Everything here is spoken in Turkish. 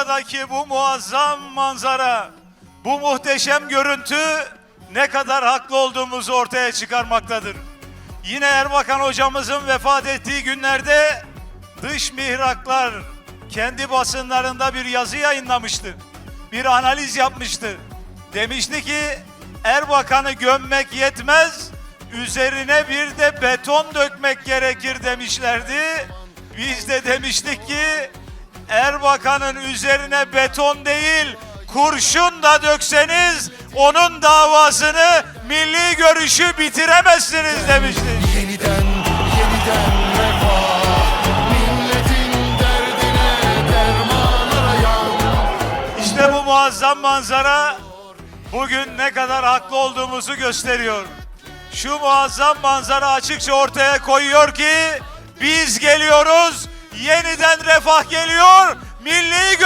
buradaki bu muazzam manzara, bu muhteşem görüntü ne kadar haklı olduğumuzu ortaya çıkarmaktadır. Yine Erbakan hocamızın vefat ettiği günlerde dış mihraklar kendi basınlarında bir yazı yayınlamıştı. Bir analiz yapmıştı. Demişti ki Erbakan'ı gömmek yetmez, üzerine bir de beton dökmek gerekir demişlerdi. Biz de demiştik ki Erbakan'ın üzerine beton değil kurşun da dökseniz onun davasını milli görüşü bitiremezsiniz demiştik. Yeniden, yeniden refah İşte bu muazzam manzara bugün ne kadar haklı olduğumuzu gösteriyor. Şu muazzam manzara açıkça ortaya koyuyor ki biz geliyoruz, yeniden refah geliyor, milli.